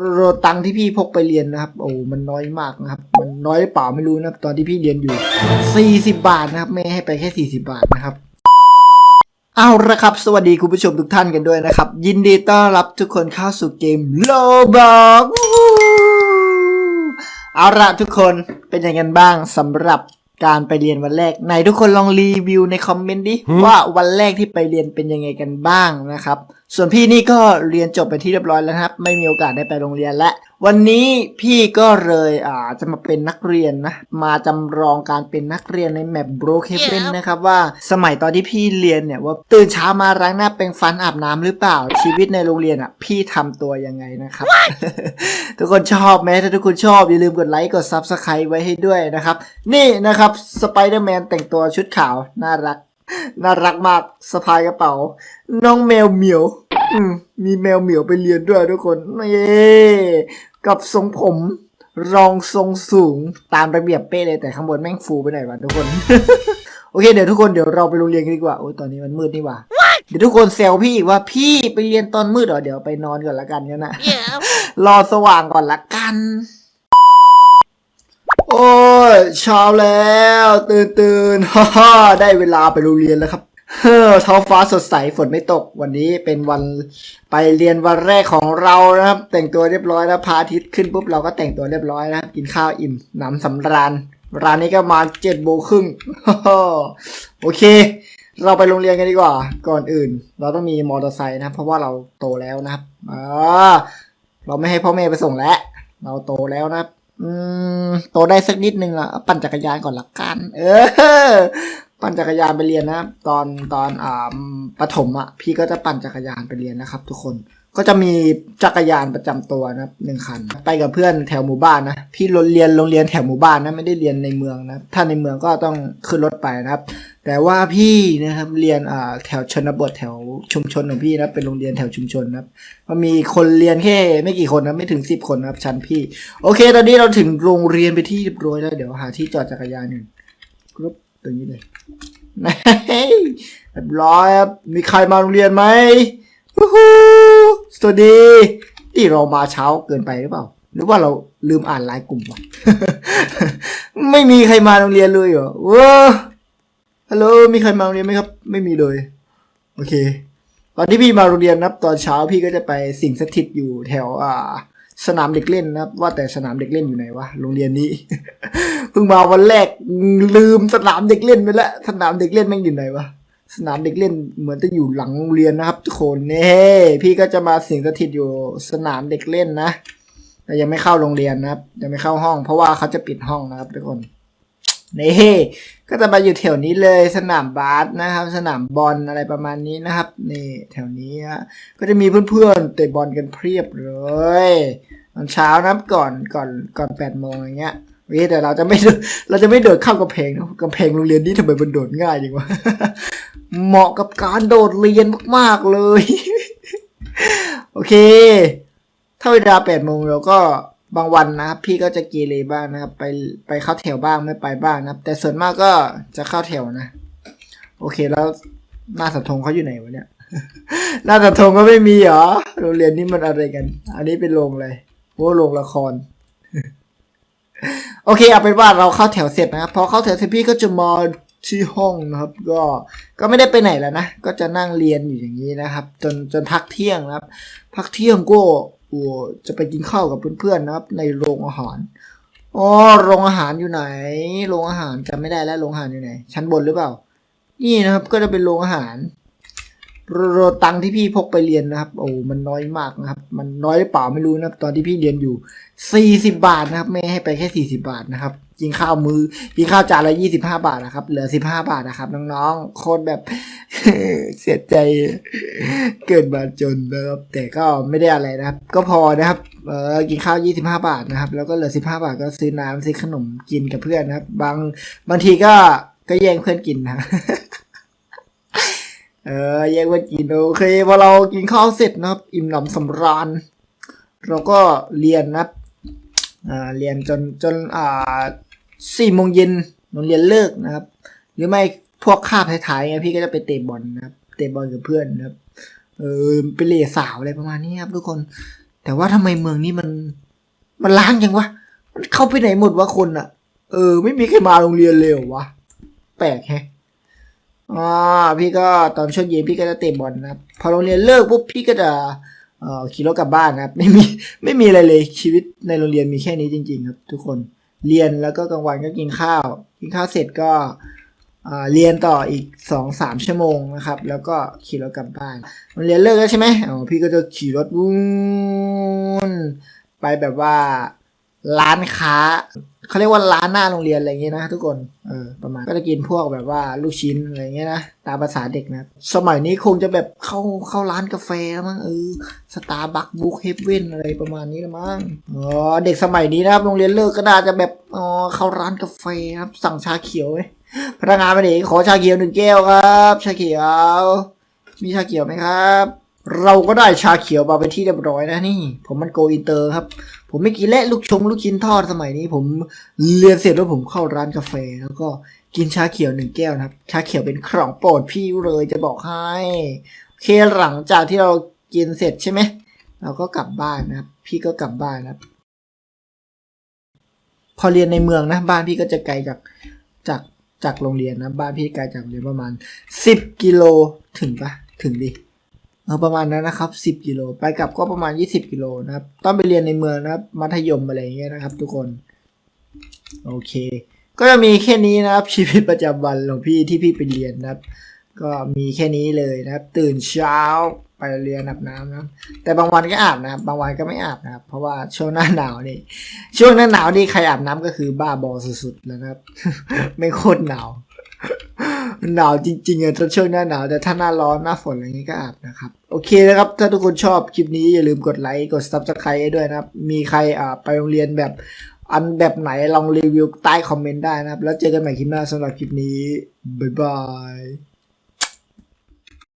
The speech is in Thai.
โรตังค์ที่พี่พกไปเรียนนะครับ โอ้ มันน้อยมากนะครับ มันน้อยหรือเปล่าไม่รู้นะครับตอนที่พี่เรียนอยู่ 40 บาทนะครับแม่ให้ไปแค่ 40 บาทนะครับ เอาละครับ สวัสดีคุณผู้ชมทุกท่านกันด้วยนะครับ ยินดีต้อนรับทุกคนเข้าสู่เกมโลบอกเอาละทุกคนเป็นยังไงกันบ้างสำหรับ การไปเรียนวันแรกไหนทุกคนลองรีวิวในคอมเมนต์ดิว่าวันแรกที่ไปเรียนเป็นยังไงกันบ้างนะครับ ส่วนพี่นี่ก็เรียนจบไปที่เรียบร้อยแล้วครับ ไม่มีโอกาสได้ไปโรงเรียนและ วันนี้พี่ก็เลยอ่าจะมาเป็นนักเรียนนะ มาจำลองการเป็นนักเรียนในแมป Brookhaven นะครับว่าสมัยตอนที่พี่เรียนเนี่ยว่าตื่นเช้ามาล้างหน้าแปรงฟันอาบน้ำหรือเปล่าชีวิตในโรงเรียนอะ พี่ทำตัวยังไงนะครับ ทุกคนชอบไหมถ้าทุกคนชอบ อย่าลืมกดไลค์กด Subscribe ไว้ให้ด้วยนะครับ นี่นะครับสไปเดอร์แมนแต่งตัวชุดขาว น่ารัก น่ารักมากสะพายกระเป๋า น้องแมวเหมียว อืมมีแมวเหมียวไปเรียนด้วยทุกคนเย้ กับทรงผมรองทรงสูงตามระเบียบเป๊ะเลยแต่ข้างบนแม่งฟูไปหน่อยวะทุกคน โอเคเดี๋ยวทุกคนเดี๋ยวเราไปโรงเรียนกันดีกว่าโอ้ยตอนนี้มันมืดนี่หว่าเดี๋ยวทุกคนแซวพี่อีกว่าพี่ไปเรียนตอนมืดเหรอเดี๋ยวไปนอนก่อนละกันกันนะ Yeah. รอสว่างก่อนละกัน โอ้ยเช้าแล้ว ตื่นตื่นฮ่าฮ่าได้เวลาไปโรงเรียนแล้วครับ เฮ้อท้องฟ้าสดใสฝนไม่ตก วันนี้เป็นวันไปเรียนวันแรกของเรานะครับ แต่งตัวเรียบร้อยแล้วพระอาทิตย์ขึ้นปุ๊บเราก็แต่งตัวเรียบร้อยนะครับกินข้าวอิ่มหนำสำราญร้านนี้ก็มาเจ็ดโมงครึ่งโอเค เราไปโรงเรียนกันดีกว่า ก่อนอื่น เราต้องมีมอเตอร์ไซค์นะครับเพราะว่าเราโตแล้วนะครับอ่าเราไม่ให้พ่อแม่ไปส่งแล้วเราโตแล้วนะอืมโตได้สักนิดนึงละปั่นจักรยานก่อนละกัน เออ ปั่นจักรยานไปเรียนนะตอนตอนอ่าประถมอะพี่ก็จะปั่นจักรยานไปเรียนนะครับ ทุกคนก็จะมีจักรยานประจำตัวนะหนึ่งคัน ไปกับเพื่อนแถวหมู่บ้านนะพี่รเรียนโรงเรียนแถวหมู่บ้านนะไม่ได้เรียนในเมืองนะถ้าในเมืองก็ต้องขึ้นรถไปนะครับ แต่ว่าพี่นะครับเรียนอ่าแถวชนบทแถวชุมชนของพี่นะเป็นโรงเรียนแถวชุมชนนะครับก็มีคนเรียนแค่ไม่กี่คนนะไม่ถึงสิบคนนะครับชั้นพี่ โอเค ตอนนี้เราถึงโรงเรียนไปที่เรียบร้อยแล้วเดี๋ยวหาที่จอดจักรยานหนึ่งกรุ๊ป ตรงนี้เลยเรียบร้อยครับ มีใครมาโรงเรียนไหมวู้ฮู้สวัสดีที่เรามาเช้าเกินไปหรือเปล่า หรือว่าเราลืมอ่านไลน์กลุ่มวะไม่มีใครมาโรงเรียนเลยเหรอว้าฮัลโหล มีใครมาโรงเรียนไหมครับ ไม่มีเลย โอเค ตอนที่พี่มาโรงเรียนนะครับ ตอนเช้าพี่ก็จะไปสิ่งสถิตอยู่แถวอ่า สนามเด็กเล่นนะครับ ว่าแต่สนามเด็กเล่นอยู่ไหนวะ โรงเรียนนี้ เพิ่งมาวันแรกลืมสนามเด็กเล่นไปแล้วสนามเด็กเล่นแม่งอยู่ไหนวะสนามเด็กเล่นเหมือนจะอยู่หลังโรงเรียนนะครับ ทุกคนเน่พี่ก็จะมาสิ่งสถิตอยู่สนามเด็กเล่นนะแต่ยังไม่เข้าโรงเรียนนะครับ ยังไม่เข้าห้อง เพราะว่าเขาจะปิดห้องนะครับทุกคนนี่ก็จะมาอยู่แถวนี้เลยสนามบาสนะครับ สนามบอลอะไรประมาณนี้นะครับนี่แถวนี้ฮะก็จะมีเพื่อนๆเตะบอลกันเพียบเลยตอนเช้านะครับก่อนก่อนก่อนแปดโมงอย่างเงี้ย เว้ยแต่เราจะไม่เราจะไม่โดดเข้ากำแพงนะกำแพงโรงเรียนนี้ทำไมมันโดดง่ายจังวะเหมาะกับการโดดเรียนมากๆเลย โอเค ถ้าเวลาแปดโมงเราก็บางวันนะครับพี่ก็จะเกเรบ้างนะครับ ไปไปเข้าแถวบ้างไม่ไปบ้างนะครับ แต่ส่วนมากก็จะเข้าแถวนะ โอเคแล้วหน้าสัตว์ธงเขาอยู่ไหนวะเนี่ยหน้าสัตว์ธงก็ไม่มีเหรอโรงเรียนนี้มันอะไรกัน อันนี้เป็นโรงอะไรโอ้โรงละคร โอเคเอาเป็นว่าเราเข้าแถวเสร็จนะครับพอเข้าแถวเสร็จพี่ก็จะมาที่ห้องนะครับ ก็ก็ไม่ได้ไปไหนแล้วนะก็จะนั่งเรียนอยู่อย่างนี้นะครับ จนจนพักเที่ยงนะครับ พักเที่ยงก็โอ้จะไปกินข้าวกับเพื่อนๆนะครับ ในโรงอาหารอ๋อโรงอาหารอยู่ไหน โรงอาหารจำไม่ได้แล้วโรงอาหารอยู่ไหน ชั้นบนหรือเปล่า นี่นะครับก็จะเป็นโรงอาหาร โรโรตังค์ที่พี่พกไปเรียนนะครับ โอ้ มันน้อยมากนะครับ มันน้อยหรือเปล่าไม่รู้นะครับตอนที่พี่เรียนอยู่ 40 บาทนะครับแม่ให้ไปแค่ 40 บาทนะครับ กินข้าวมือกินข้าวจานละ 25 บาทนะครับ เหลือ 15 บาทนะครับ น้องๆ โคตรแบบ เสียใจ เกิดมาจนนะครับ แต่ก็ไม่ได้อะไรนะครับ ก็พอนะครับ เออกินข้าว 25 บาทนะครับ แล้วก็เหลือ 15 บาทก็ซื้อน้ำซื้อขนมกินกับเพื่อนนะครับ บางบางทีก็ก็แย่งเพื่อนกินนะ เออแย่งเพื่อนกินโอเคพอเรากินข้าวเสร็จนะครับ อิ่มหนำสำราญ เราก็เรียนนะครับอ่าเรียนจนจนอ่าสี่โมงเย็นโรงเรียนเลิกนะครับ หรือไม่พวกคาบท้ายๆไงพี่ก็จะไปเตะบอลนะครับ เตะบอลกับเพื่อนนะครับ เออไปเล่สาวอะไรประมาณนี้ครับทุกคน แต่ว่าทำไมเมืองนี้มันมันล้างจังวะมันเข้าไปไหนหมดวะคนอะเออ ไม่มีใครมาโรงเรียนเลยวะแปลกแฮะ อ่าพี่ก็ตอนช่วงเย็นพี่ก็จะเตะบอลนะครับ พอโรงเรียนเลิกปุ๊บพี่ก็จะเอ่อขี่รถกลับบ้านนะครับ ไม่มีไม่มีอะไรเลยชีวิตในโรงเรียนมีแค่นี้จริง ๆ ครับ ทุกคนเรียนแล้วก็กลางวันก็กินข้าว กินข้าวเสร็จก็เรียนต่ออีกสองสามชั่วโมงนะครับ แล้วก็ขี่รถกลับบ้านโรงเรียนเลิกแล้วใช่ไหมอ๋อพี่ก็จะขี่รถวุ่นไปแบบว่า ร้านค้าเขาเรียกว่าร้านหน้าโรงเรียนอะไรอย่างเงี้ยนะทุกคนเออประมาณก็จะกินพวกแบบว่าลูกชิ้นอะไรอย่างเงี้ยนะตามภาษาเด็กนะ สมัยนี้คงจะแบบเข้าเข้าร้านกาแฟแล้วมั้งเออสตาร์บัคบุ๊กเฮฟเว่นอะไรประมาณนี้ละมั้งอ๋อเด็กสมัยนี้นะครับโรงเรียนเลิกก็น่าจะแบบอ๋อเข้าร้านกาแฟครับสั่งชาเขียวไหมพนักงานมาดิขอชาเขียวหนึ่งแก้วครับ ชาเขียว มีชาเขียวไหมครับ เราก็ได้ชาเขียวมาเป็นที่เรียบร้อยนะนี่ ผมมันโกอินเตอร์ครับ ผมไม่กินและลูกชงลูกชิ้นทอดสมัยนี้ ผมเรียนเสร็จแล้วผมเข้าร้านกาแฟ แล้วก็กินชาเขียวหนึ่งแก้วนะครับ ชาเขียวเป็นของโปรดพี่เลยจะบอกให้โอเคหลังจากที่เรากินเสร็จใช่ไหมเราก็กลับบ้านนะครับ พี่ก็กลับบ้านนะครับ พอเรียนในเมืองนะ บ้านพี่ก็จะไกลจากจากจากโรงเรียนนะ บ้านพี่ไกลจากโรงเรียนประมาณสิบกิโลถึงปะถึงดิ ออประมาณนั้นนะครับสิบกิโล ไปกลับก็ประมาณยี่สิบกิโลนะครับ ต้องไปเรียนในเมืองนะครับ มัธยมอะไรอย่างเงี้ยนะครับ ทุกคน โอเค ก็จะมีแค่นี้นะครับ ชีวิตประจำวันของพี่ที่พี่ไปเรียนนะครับ ก็มีแค่นี้เลยนะครับ ตื่นเช้าไปเรียนอาบน้ำนะ แต่บางวันก็อาบนะครับ บางวันก็ไม่อาบนะครับ เพราะว่าช่วงหน้าหนาวนี่ ช่วงหน้าหนาวนี่ใครอาบน้ำก็คือบ้าบอสุดๆแล้วนะครับ ไม่โคตรหนาว หนาวจริงๆอะถ้าช่วงหน้าหนาวแต่ถ้าหน้าร้อนหน้าฝนอะไรอย่างงี้ก็อาบนะครับ โอเคนะครับ ถ้าทุกคนชอบคลิปนี้อย่าลืมกดไลค์กด subscribe ให้ด้วยนะครับ มีใครอ่าไปโรงเรียนแบบอันแบบไหนลองรีวิวใต้คอมเมนต์ได้นะครับ แล้วเจอกันใหม่คลิปหน้าสำหรับคลิปนี้ บ๊ายบาย